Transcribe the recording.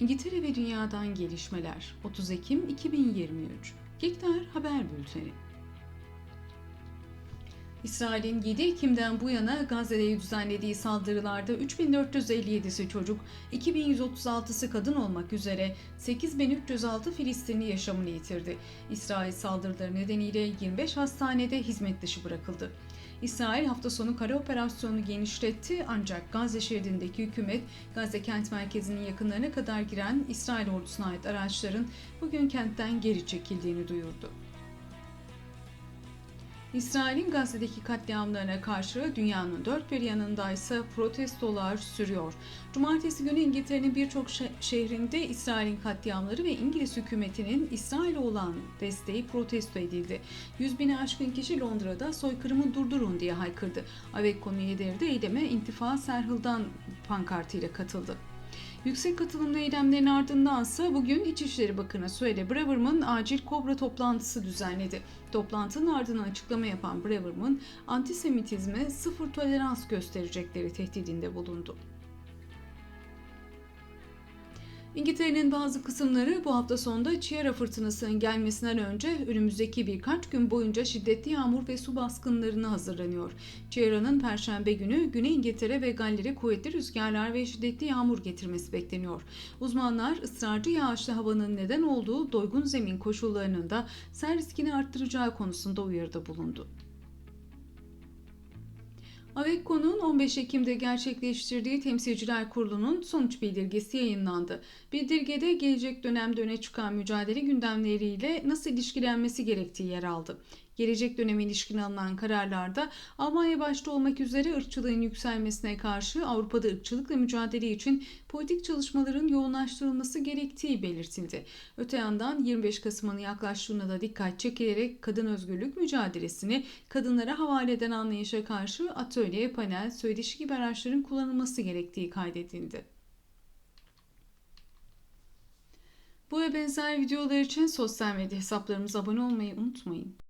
İngiltere ve Dünya'dan gelişmeler 30 Ekim 2023 Gektar Haber Bülteni İsrail'in 7 Ekim'den bu yana Gazze'de düzenlediği saldırılarda 3457'si çocuk, 2136'sı kadın olmak üzere 8306 Filistinli yaşamını yitirdi. İsrail saldırıları nedeniyle 25 hastanede hizmet dışı bırakıldı. İsrail hafta sonu kara operasyonu genişletti ancak Gazze şeridindeki hükümet Gazze kent merkezinin yakınlarına kadar giren İsrail ordusuna ait araçların bugün kentten geri çekildiğini duyurdu. İsrail'in Gazze'deki katliamlarına karşı dünyanın dört bir yanında ise protestolar sürüyor. Cumartesi günü İngiltere'nin birçok şehrinde İsrail'in katliamları ve İngiliz hükümetinin İsrail'e olan desteği protesto edildi. Yüz bini aşkın kişi Londra'da soykırımı durdurun diye haykırdı. Avekko üyeleri de eyleme intifa serhıldan pankartıyla katıldı. Yüksek katılımlı eylemlerin ardındansa bugün İçişleri Bakanı Suede Braverman acil kobra toplantısı düzenledi. Toplantının ardından açıklama yapan Braverman, antisemitizme sıfır tolerans gösterecekleri tehdidinde bulundu. İngiltere'nin bazı kısımları bu hafta sonunda Ciara fırtınasının gelmesinden önce önümüzdeki birkaç gün boyunca şiddetli yağmur ve su baskınlarına hazırlanıyor. Ciara'nın perşembe günü Güney İngiltere ve Galler'e kuvvetli rüzgarlar ve şiddetli yağmur getirmesi bekleniyor. Uzmanlar ısrarcı yağışlı havanın neden olduğu doygun zemin koşullarının da sel riskini arttıracağı konusunda uyarıda bulundu. Avekko'nun 15 Ekim'de gerçekleştirdiği Temsilciler Kurulu'nun sonuç bildirgesi yayınlandı. Bildirgede gelecek dönemde öne çıkan mücadele gündemleriyle nasıl ilişkilenmesi gerektiği yer aldı. Gelecek döneme ilişkin alınan kararlarda Almanya başta olmak üzere ırkçılığın yükselmesine karşı Avrupa'da ırkçılıkla mücadele için politik çalışmaların yoğunlaştırılması gerektiği belirtildi. Öte yandan 25 Kasım'ın yaklaştığına da dikkat çekilerek kadın özgürlük mücadelesini kadınlara havale eden anlayışa karşı atölye, panel, söyleşi gibi araçların kullanılması gerektiği kaydedildi. Bu ve benzer videolar için sosyal medya hesaplarımıza abone olmayı unutmayın.